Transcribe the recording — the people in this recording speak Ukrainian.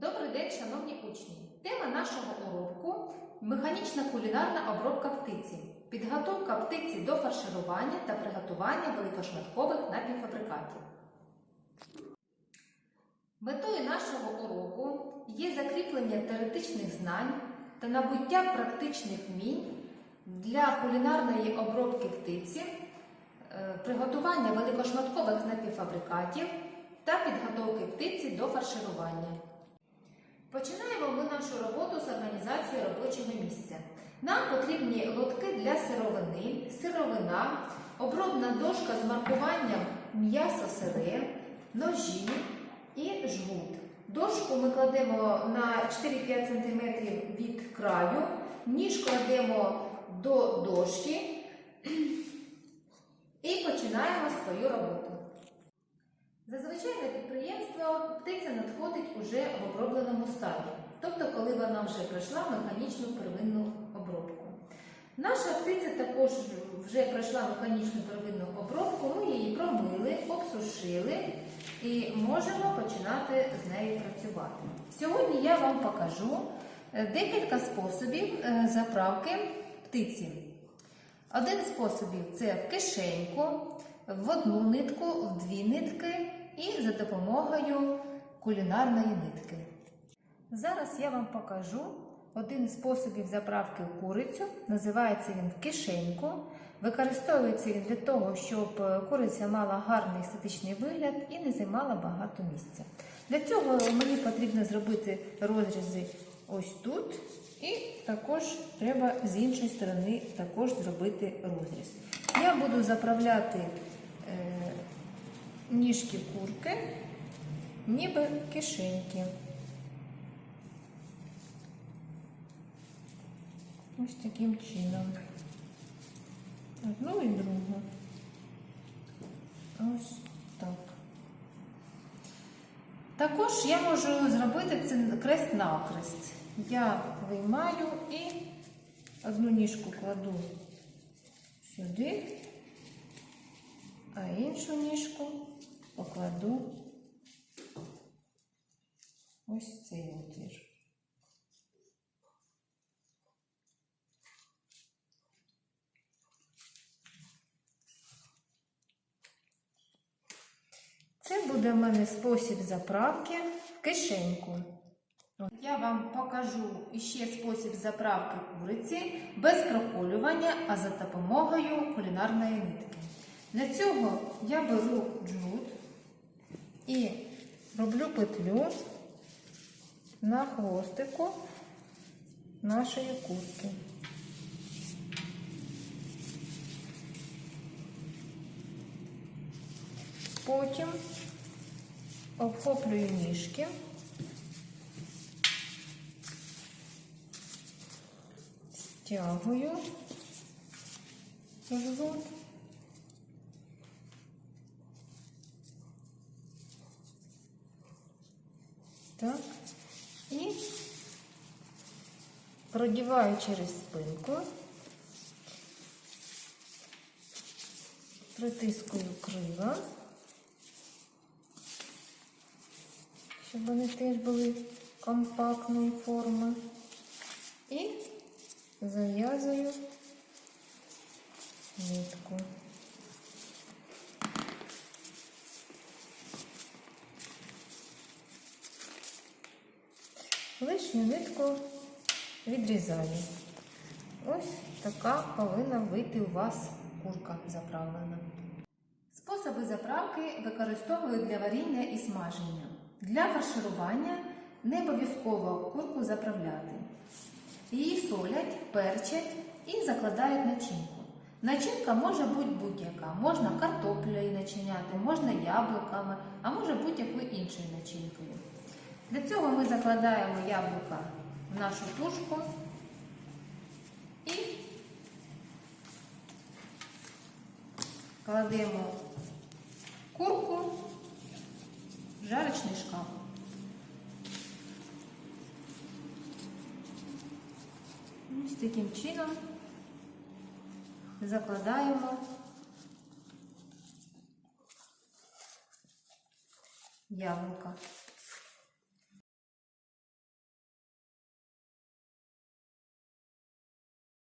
Добрий день, шановні учні! Тема нашого уроку механічна кулінарна обробка птиці. Підготовка птиці до фарширування та приготування великошматкових напівфабрикатів. Метою нашого уроку є закріплення теоретичних знань та набуття практичних вмінь для кулінарної обробки птиці, е, приготування великошматкових напівфабрикатів та підготовки птиці до фарширування. Починаємо ми нашу роботу з організації робочого місця. Нам потрібні лотки для сировини, сировина, обробна дошка з маркуванням м'ясо сире, ножі і жгут. Дошку ми кладемо на 4-5 см від краю, ніж кладемо до дошки і починаємо свою роботу. Зазвичай на підприємство птиця надходить уже в обробленому стані, тобто коли вона вже пройшла механічну первинну обробку. Наша птиця також вже пройшла механічну первинну обробку, ми її промили, обсушили і можемо починати з нею працювати. Сьогодні я вам покажу е, декілька способів е, заправки птиці. Один з способів це в кишеньку, в одну нитку, в дві нитки і за допомогою кулінарної нитки. Зараз я вам покажу один з способів заправки в курицю. Називається він в кишеньку. Використовується він для того, щоб е, куриця мала гарний естетичний вигляд і не займала багато місця. Для цього мені потрібно зробити розрізи ось тут. І також треба з іншої сторони також зробити розріз. Я буду заправляти е, ніжки курки, ніби кишеньки. Ось таким чином. Одну і другу. Ось так. Також я можу зробити це крест-навкрест. Я виймаю і одну ніжку кладу сюди, а іншу ніжку покладу ось цей отвір. Це буде в мене спосіб заправки в кишеньку. Я вам покажу іще спосіб заправки куриці без проколювання, а за допомогою кулінарної нитки. Для цього я беру джут і роблю петлю на хвостику нашої курки. Потім обхоплюю ніжки. Стягую жгут. Так. І продіваю через спинку, притискую крила, щоб вони теж були компактної форми. І зав'язую нитку. Лишню нитку відрізаю. Ось така повинна вийти у вас курка заправлена. Способи заправки використовують для варіння і смаження. Для фарширування не обов'язково курку заправляти. Її солять, перчать і закладають начинку. Начинка може бути будь-яка. Можна картоплею начиняти, можна яблуками, а може будь-якою іншою начинкою. Для цього ми закладаємо яблука в нашу тушку і кладемо курку в жарочний шкаф. Ось таким чином закладаємо яблука.